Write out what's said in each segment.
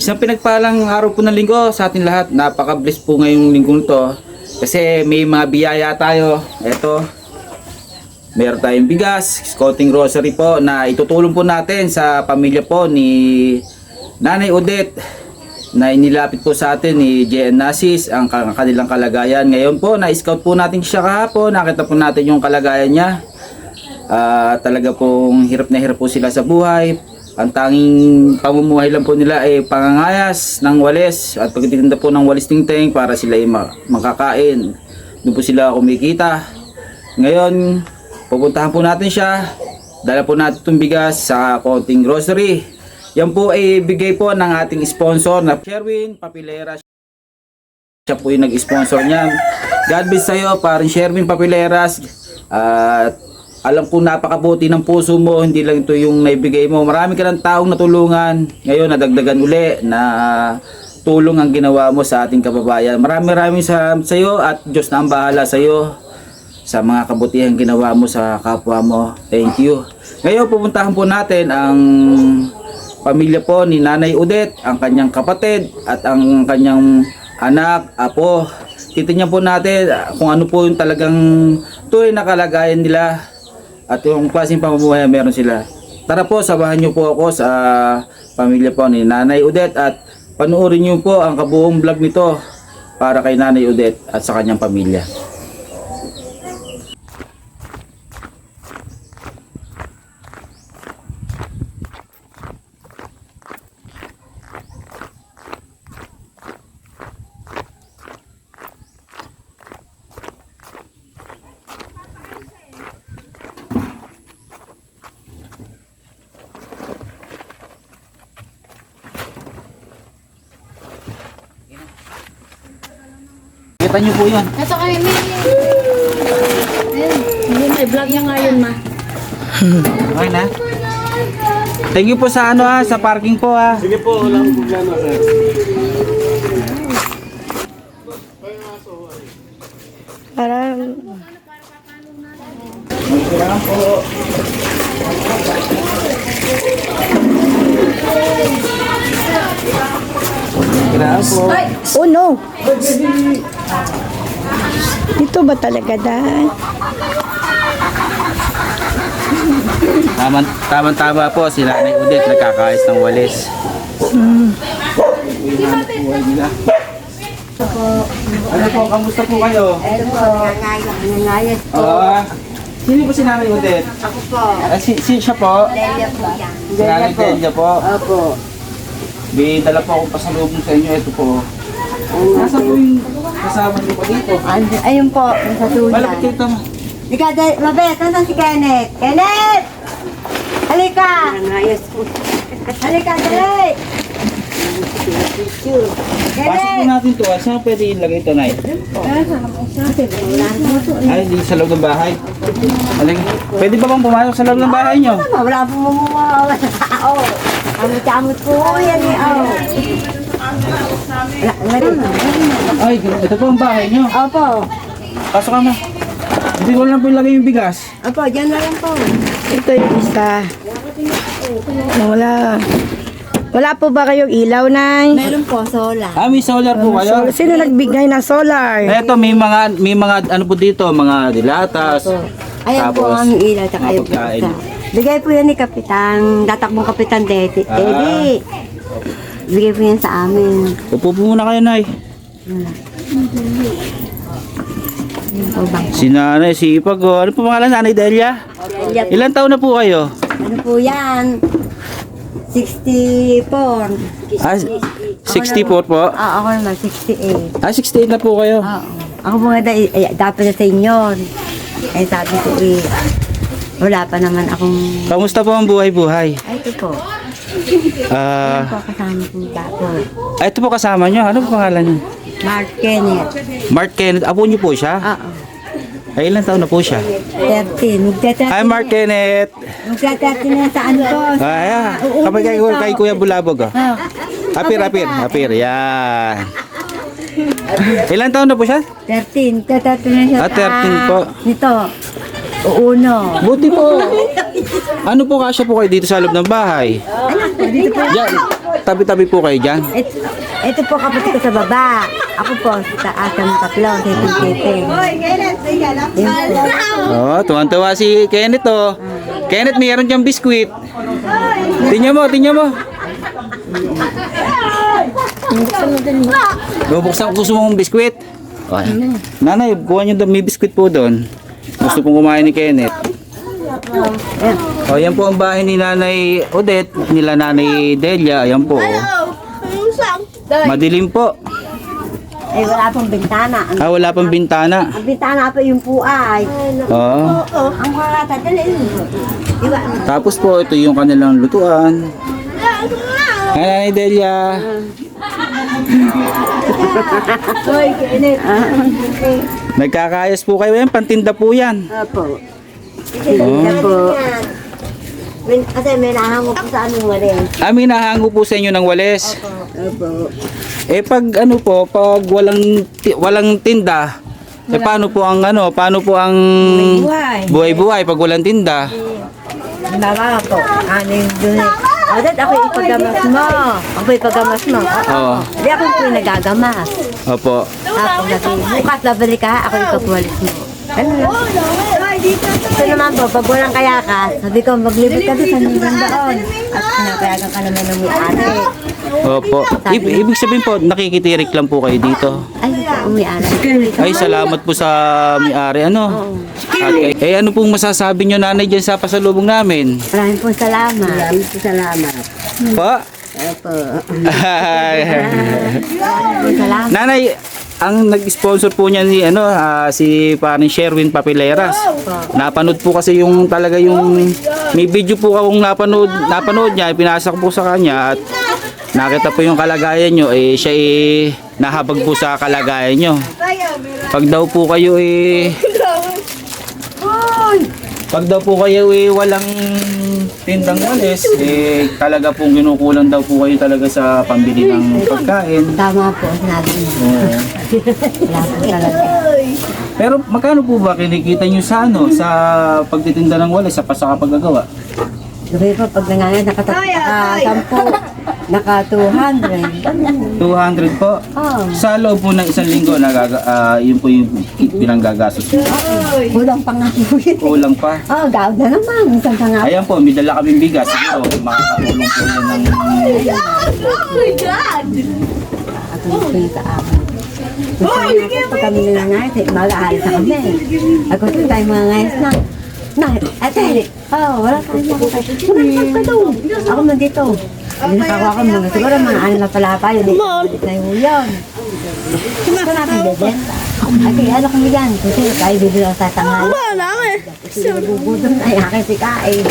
Isang pinagpalang araw po ng linggo sa atin lahat. Napaka-bless po ngayong linggong to. Kasi may mga biyaya tayo. Ito. Meron tayong bigas, scouting grocery po na itutulong po natin sa pamilya po ni Nanay Odette na inilapit po sa atin ni JN Nasis ang ka- kanilang kalagayan. Ngayon po, na-scout po natin siya kahapon. Nakita po natin yung kalagayan niya. Ah, talaga pong hirap na hirap po sila sa buhay. Ang tanging pamumuhay lang po nila ay pangangayas ng walis at pagtitinda po ng walis tingting para sila ay ma- makakain. Doon po sila kumikita. Ngayon, pupuntahan po natin siya. Dala po natin itong bigas sa konting grocery. Yan po ay bigay po ng ating sponsor na Sherwin Papilera. Siya po yung nag-sponsor niyan. God bless sa'yo, parang Sherwin Papileras. At alam ko napakabuti ng puso mo, hindi lang ito yung naibigay mo. Marami ka ng taong natulungan. Ngayon, nadagdagan uli na tulong ang ginawa mo sa ating kababayan. Maraming maraming sa sa'yo at Diyos na ang bahala sa'yo sa mga kabutihan ginawa mo sa kapwa mo. Thank you. Ngayon, pupuntahan po natin ang pamilya po ni Nanay Udet, ang kanyang kapatid at ang kanyang anak, apo. Titingnan po natin kung ano po yung talagang tunay na kalagayan nila at yung klaseng pamumuhay meron sila. Tara po, samahan niyo po ako sa pamilya po ni Nanay Udet at panuorin niyo po ang kabuong vlog nito para kay Nanay Udet at sa kanyang pamilya. Kita niyo po yan. Ito kay May. Ayun, hindi may vlog niya ngayon ma. Okay na? Thank you po sa ano ha, sa parking po ha. Sige po, walang problema sir. Parang Kailangan po. Po. Oh no! Ito ba talaga dahil? Tama, tama, tama po si Nanay Udit nagkakayos ng walis. Ano po, kamusta po kayo? Ito po, nangayas Oo. sino po si Nanay Udit? Ako po. Ah, si, si siya po? Delia po yan. Si Nanay Delia po. Opo. May dala po akong pasalubong sa inyo. Ito po. Nasa po yung kasama niyo po dito? Andi- Ayun po, sa Malapit tulan. kayo tama. Ika, de, Mabet, nasan si Kenneth? Kenneth! Halika! Nangayas po. Halika, dali! Pasok po Kenneth! natin to. ah. Saan pwede ilagay ito, Nay? Ay, di sa loob ng bahay. Aling, pwede ba bang pumasok sa loob ng bahay nyo? Wala po mumuha sa tao. Amot-amot po yan eh. Oh. Wala, wala. Ay, ito po ang bahay nyo. Opo. Pasok ka na. Hindi ko lang po ilagay yung bigas. Opo, dyan na lang po. Ito yung isa. Wala. Wala po ba kayong ilaw, Nay? Meron po, sola. Ah, may solar po kayo. Sino nagbigay ng solar? Eto, may mga, may mga, ano po dito, mga dilatas. Ayan po Tapos, ang ilaw, tsaka mga yung pagkain. Bigay po yan ni Kapitan, tatakbong Kapitan Dedi. Ah. Dedi. Bigay po yan sa amin. Upo po muna kayo, Nay. Yun po ba? Si Nanay, si Ipag, oh. Ano po pangalan, Nanay Delia? Delia, Ilan taon na po kayo? ano po yan? 64. Ah, 64 po. Ah, ako naman, 68. Ah, 68 na po kayo. Oo. Ako po nga da- eh, dapat na senior. Eh sabi ko eh, wala pa naman akong... Kamusta po ang buhay-buhay? Ay, ito po. Ah, po kasama po dapo. ah, ito po kasama nyo. Ano po pangalan nyo? Mark Kenneth. Mark Kenneth. Apo nyo po siya? Oo. Ay, ilan taon na po siya? 13. Magta-13. Hi, Mark Kenneth. Magta-13 na sa ano po. Ay, ah, kapag kay, kay Kuya Bulabog, oh. Ah, Apir, apir, apir. Yan. Ilan taon na po siya? 13. Magta-13 na siya. Ah, 13 po. Nito. Uno. Buti po. Ano po kasya po kayo dito sa loob ng bahay? Ano po? Dito po. Yan. magkatabi-tabi po kayo dyan. Ito, ito po kapatid ko sa baba. Ako po sa taas ng tatlo, sa iting Oh, tuwan-tuwa si Kenneth oh. Kenneth, mayroon diyang biskwit. Tingnan mo, tingnan mo. Bubuksan ko gusto mong biskwit. Oh, nanay, kuha niyo daw, may biskwit po doon. Gusto pong kumain ni Kenneth. Oh, yan po ang bahay ni Nanay Odette, nila Nanay Delia. Ayan po. oh. Madilim po. Eh, wala pong bintana. Ang, Ah, wala pang bintana. ang bintana pa yung puay. Oh. Ang mga tatali. Diba? Tapos po, ito yung kanilang lutuan. Nanay Delia. Hoy, Kenneth. Nagkakayas po kayo. Yan, pantinda po yan. Opo. Oh. Opo. Min- Kasi may nahango po sa anong wali. Amin nahango po sa inyo ng wales. Opo. Eh pag ano po, pag walang ti- walang tinda, eh paano po ang ano, paano po ang Buhay. buhay-buhay pag walang tinda? Baba po. Ano yung dun eh. Odette, ako ipagamas mo. Ako ipagamas mo. Oo. Hindi ako po yung nagagamas. Opo. Tapos sabi, bukas babalik ka, ako ipapuwalis mo. Ano yun? Ito naman po, pag walang kayakas, sabi ko, maglibot ka doon sa nilong doon. At pinapayagan ka naman ng may-ari. Opo. I- ibig sabihin po, nakikitirik lang po kayo dito. Ay, umi-ari. Ay, salamat po sa may-ari. Ano? At, eh, ano pong masasabi nyo nanay dyan sa pasalubong namin? Maraming po salamat. Maraming po salamat. Po? Opo. Ay. Maraming po salamat. Nanay, ang nag-sponsor po niya ni ano ah, si paring Sherwin Papileras. Napanood po kasi yung talaga yung may video po akong napanood napanood niya, pinasa ko po sa kanya at nakita po yung kalagayan nyo eh siya eh nahabag po sa kalagayan nyo. Pag daw po kayo eh pag daw po kayo eh walang tindang walis, eh talaga pong ginukulang daw po kayo talaga sa pambili ng pagkain. Tama po. Oo. Wala po talaga. Pero magkano po ba kinikita nyo sa ano, sa pagtitinda ng walis, sa pasakapagagawa? Sabi po, pag nangyayari, naka-sampo, naka-200. 200 po. Oh, Sa loob po ng isang linggo, nagaga, ah, yun po yung pinanggagastos. kulang pa nga po yun. Kulang pa. Oh, gawad na naman. Isang pa nga. Ayan po, may dala kaming bigas. Siguro, makakatulong po yan ng... At ang po yung kaaman. Gusto nga po, pag kami nangyayari, mag-aalis na kami. Ako ito tayo mga ngayas na. Na, ate, oh, wala tayo mga Sumalit ka doon. Ako man dito. Hindi nakakuha ko mga siguro mga ano na pala pa yun. Balik na yung yun. Gusto natin bebenta. Ate, ano kami yan? Kasi tayo bibili ako sa tanghal. Wala namin. Bubudong ay akin si Kain.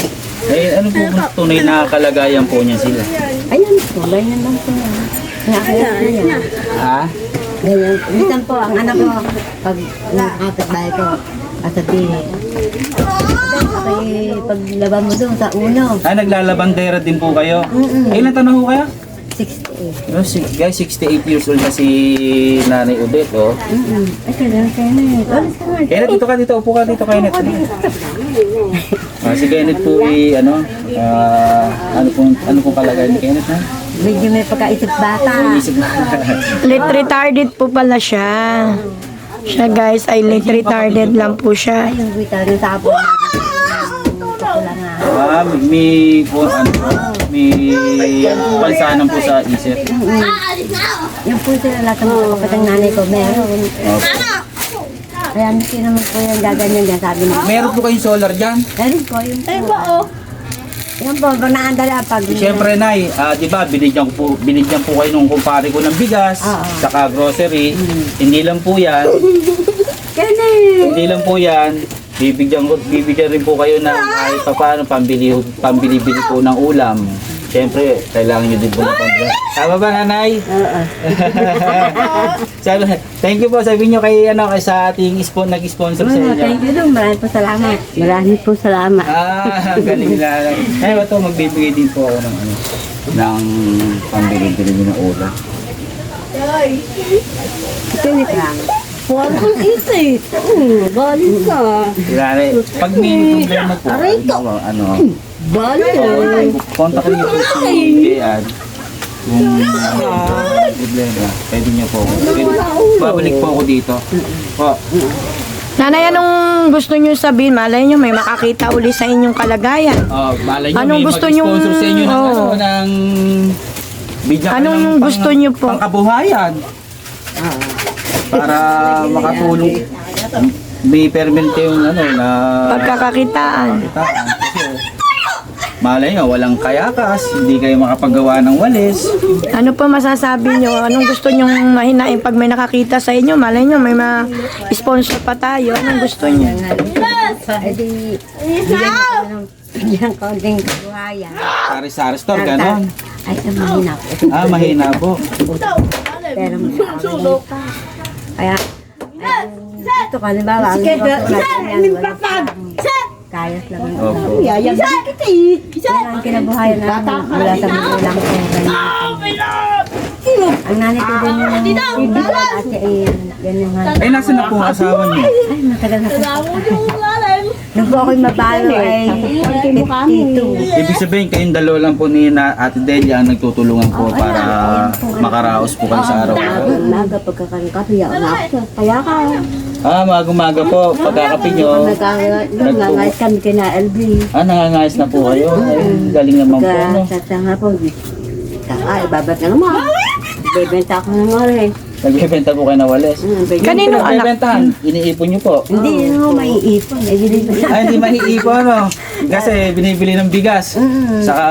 Eh, ano po kung tunay na kalagayan po niya sila? Ayun po, ganyan lang po. Nakakaya na niya. Ha? Ganyan. Minsan po, ang anak ko, pag nakakapit bahay ko, kasabihin. Okay, paglaban mo doon sa uno, Ah, naglalabandera din po kayo? Mm-mm. Eh, ilan tanong ho kayo? 68. No, si, guys, 68 years old na si Nanay Odette, oh. Mm-mm. Ay, kailan kayo na yun. Alis ka nga. Kenneth, dito ka dito. Upo ka dito, Kenneth. Ah, si Kenneth po ay ano, ah, ano pong ano pong kalagayan ni Kenneth ha? Medyo may pagkaisip bata. Isip na. Lit retarded po pala siya. Siya guys ay lit retarded lang po siya. Yung guitar yung sabon. Ah, may, may po, ano, po, may pansanan po sa isip. Yung po sila lahat ng mga kapatang nanay ko, meron. Kaya hindi naman po yung gaganyan dyan, sabi niya. Meron po kayong solar dyan? Meron po yung Ay, ba, oh. Yan po, pag naandala pag... Siyempre, Nay, ah, di ba, binigyan ko po, binigyan po kayo nung kumpare ko ng bigas, Oo. saka grocery. Hindi lang po yan, Kenneth! hindi lang po yan. Bibigyan ko, bibigyan rin po kayo ng kahit pa paano pambili, pambili-bili po ng ulam. Siyempre, kailangan nyo din po ng pambili. Tama ba, nanay? Oo. sabi, thank you po, sabi nyo kay, ano, kay sa ating spon, nag-sponsor sa inyo. thank you doon. Maraming po salamat. Maraming po salamat. Ah, galing na. Eh, ito, magbibigay din po ako ng ano, ng pambili-bili ng ulam. Kenneth lang. Huwag kong isip. Hmm, galing ka. Kaya, pag may problema po, ano, ano, Galing. kontak niyo po si Ian. Kung may problema, pwede niyo po. Babalik po ako dito. Po. Nanay, anong gusto nyo sabihin? Malay nyo, may makakita uli sa inyong kalagayan. Oh, malay nyo, Anong may gusto mag-sponsor nyong- sa inyo ng, ano, ng bigyan Anong ng yung pang- gusto nyo po? Pangkabuhayan. Para makatulong. May permanente yung ano na Pagkakakitaan. kitaan. Malay nyo, walang kayakas, hindi kayo makapagawa ng walis. Ano po masasabi nyo? Anong gusto nyong mahinain pag may nakakita sa inyo? Malay nyo, may ma-sponsor pa tayo. Anong gusto nyo? Eh di, bigyan ko ng kabuhayan. Sari-sari store, ganon. Ay, mahina po. Ah, mahina po. Pero masama pa. Kaya, ay, dito ka, halimbawa, ang negosyo natin yan, wala siyang kayas lang. Opo. Yan ang kinabuhayan namin. Wala sa magulang ko. ganyan. Ang nanay ko din yung ibigan at ay ganyan nga. Ay, nasa na po ang asawa niyo? Ay, matagal na po. Nung po ako'y mabalo ay 52. Ibig sabihin, kayong dalawa lang po ni na Ate Delia ang nagtutulungan po para makaraos po kayo sa araw-araw. Umaga pagkakankapiya na ako. Kaya ka. Ah, mga po, pagkakapi nyo. Nagkangayas kami kina LB. Ah, nangangayos na po kayo. Ay, galing naman po, ano. Kasasanga po. Kaka, ibabat na naman. Bebenta ako ng ore. Nagbebenta po kayo na walis. Kanino Yung anak? pinagbebentahan, iniipon nyo po. Hindi mo may ipon. Eh, hindi mo Ay, hindi maiipon, no? Kasi binibili ng bigas. Saka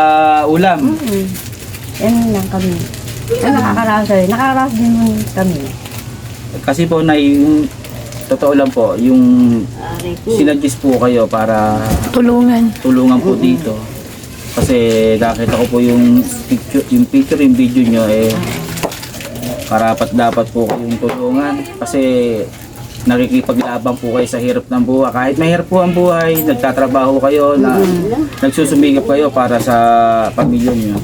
ulam. Yan lang kami. Nakakaraos. Nakakaraos din kami. Kasi po, na yung totoo lang po, yung sinadjust po kayo para Tulungan. tulungan po dito. Kasi nakita ko po yung picture, yung picture, yung video nyo eh karapat dapat po kayong tulungan kasi nakikipaglabang po kayo sa hirap ng buhay. Kahit mahirap po ang buhay, nagtatrabaho kayo, na, nagsusumikap kayo para sa pamilya nyo.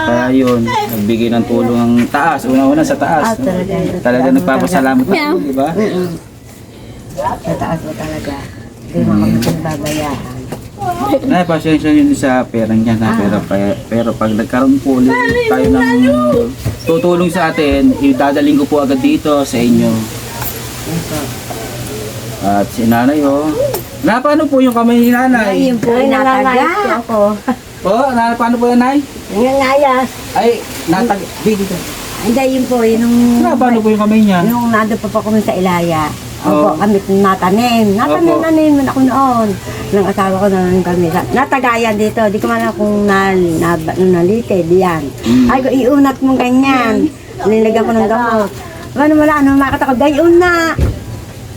Kaya yun, nagbigay ng tulong ang taas, una-una sa taas. Ah, talaga. Talaga nagpapasalamat ako, di ba? Sa taas mo talaga. Hindi mo kami pinababayaan. Ay, pasensya yun sa pera niya na pero, pa- pero pag nagkaroon po ulit tayo ng tutulong sa atin, idadaling ko po agad dito sa inyo. At si nanay oh. Na paano po yung kamay ni nanay? Ayun po, natagya. ako. Po, na paano po yan nay? Nangangayas. Ay, natag... Di, dito. Hindi, yun po, yun nung... Na paano po yung kamay niya? Nung nando pa po kami sa Ilaya. Opo, kami natanim. Natanim Opo. na namin ako noon. Nang asawa ko na kami. Natagayan dito. Di ko man akong na, na, nalite. Diyan. Mm. Ay iunat mo ganyan. Nilagyan ko ng gamot. Ano wala, ano makita ko, gayon na.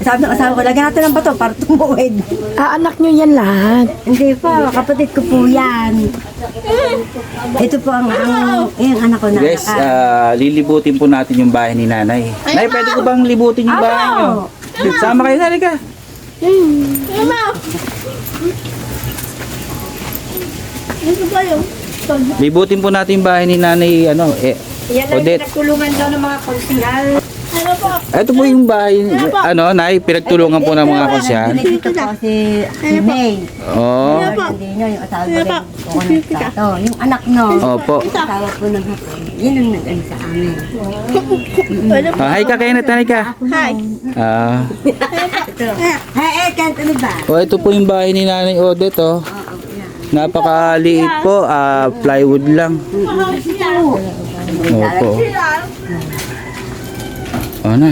Sabi ng asawa ko, lagyan natin ng bato para tumuwid. Ah, anak nyo yan lahat. Hindi po, kapatid ko po yan. Ito po ang, ang yung anak ko na. Guys, ah, lilibutin po natin yung bahay ni nanay. Nay, pwede ko bang libutin yung bahay niyo? Sama kayo, nanay ka. Libutin po natin yung bahay ni nanay, ano, eh, Odette. Tulungan daw ng mga konsingal. Ito po yung bahay, ano, nay, pinagtulungan po ng mga konsyal. Dito po si, si May. Oo. Hindi nyo, yung asawa ko rin ko ng tato. Yung anak no, Opo. yung asawa ko ng hapon, yun ang nag sa amin. Ah, hi ka, Kenneth, nanay ka. Hi. Ah, Hey, eh, Kent, ano ba? oh, ito po yung bahay ni nanay Odette, oh. Napakaliit po, ah, plywood lang. Opo. Oh, na.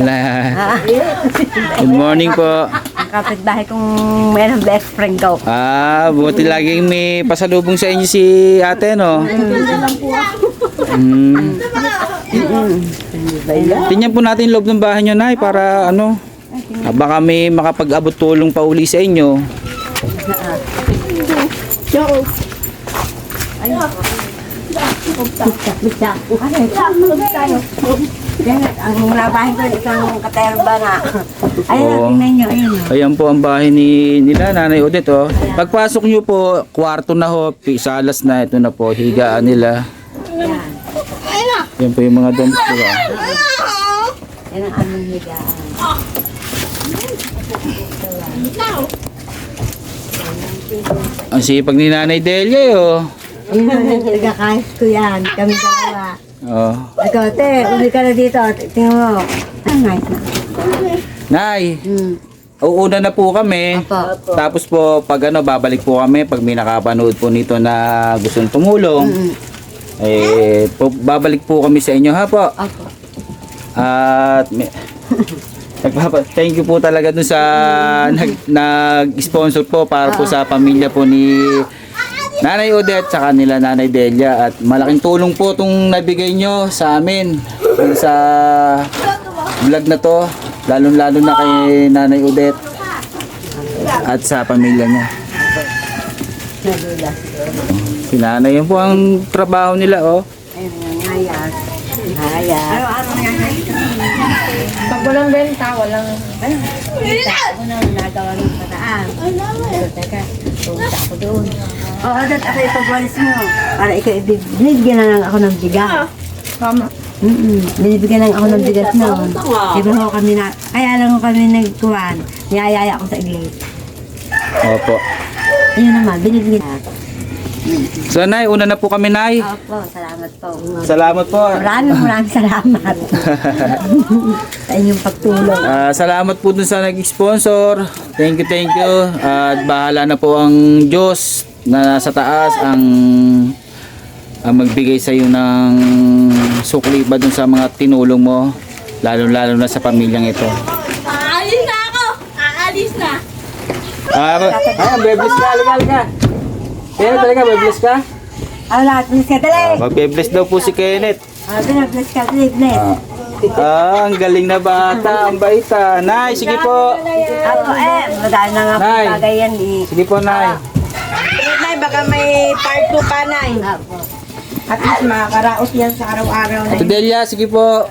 Wala. Good morning po. Ang kapitbahay kong mayroong best friend ko. Ah, buti laging may pasalubong sa inyo si ate, no? Mm. Tingnan po natin loob ng bahay nyo, Nay, para ano, ah, baka may makapag-abot tulong pa uli sa inyo. Bisa. Yan, ang labahin ko isang katerba na. Ayun, Oo. tingnan nyo, ayun. oh. Ayan po ang bahay ni nila, Nanay Odette, oh. Pagpasok nyo po, kwarto na ho, pi- salas na, ito na po, higaan nila. Yan po yung mga dams po, ah. Yan ang aming higaan. Ang sipag ni Nanay Delia, eh, oh. Yun ang taga-kahit ko yan. Kami dalawa. Oh. Ikaw, te, uli ka na dito. Tingnan mo. Ang nice na. Nay, Hmm. uuna na po kami. Opo. Tapos po, pag ano, babalik po kami pag may nakapanood po nito na gusto tumulong. Mm. Eh, po, babalik po kami sa inyo ha po. Opo. At may, nagpapa, thank you po talaga dun sa nag, nag-sponsor po para po sa pamilya po ni Nanay Odette sa kanila Nanay Delia at malaking tulong po itong nabigay nyo sa amin sa vlog na to lalong lalo na kay Nanay Odette at sa pamilya niya. Si Nanay yun po ang trabaho nila oh. Ayun, ngayas. Ngayas. Araw-araw. Pag walang benta, walang... Ako na nagawa ng pataan. Teka, pumunta ako doon. Oo, dat ako ipagwalis mo. Para ikaw ibibigyan na lang ako ng bigas. Tama. Mm Binibigyan lang ako ng bigas noon. Di ba ho kami na, kaya lang ho kami nagkuhan. Niyayaya ako sa iglesia. Opo. Ayun naman, binibigyan na. So Nay, una na po kami Nay. Opo, salamat po. Salamat po. Maraming maraming salamat. sa inyong pagtulong. Ah, salamat po dun sa nag-sponsor. Thank you, thank you. At bahala na po ang Diyos na nasa taas ang ang magbigay sa iyo ng sukli ba dun sa mga tinulong mo lalo-lalo na sa pamilyang ito. Aalis na ako! Aalis na! Ah, ah, bebles ka, halika, halika. Kaya talaga, bebles ka? Ang lahat, ka dali. Ah, magbe-bless daw po si Kenneth. Ah, bless ka dali, bless. Ah, ang galing na bata, ang baita. Nay, sige po. Ako eh, madami na nga po yan eh. Sige po, Nay. Baka may part 2 pa, Nay. Apo. At least makakaraos yan sa araw-araw, Ate Nay. Delia, sige po.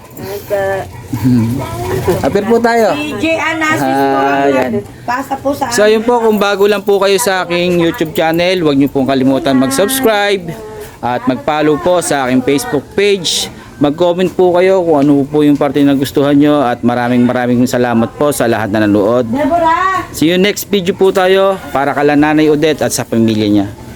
Apir po tayo. DJ Anasis po. Ah, yan. Pasa po sa So yun po, kung bago lang po kayo sa aking YouTube channel, huwag niyo pong kalimutan mag-subscribe at mag-follow po sa aking Facebook page. Mag-comment po kayo kung ano po yung parte na gustuhan nyo at maraming maraming salamat po sa lahat na nanood. Deborah! See you next video po tayo para kala Nanay Odette at sa pamilya niya.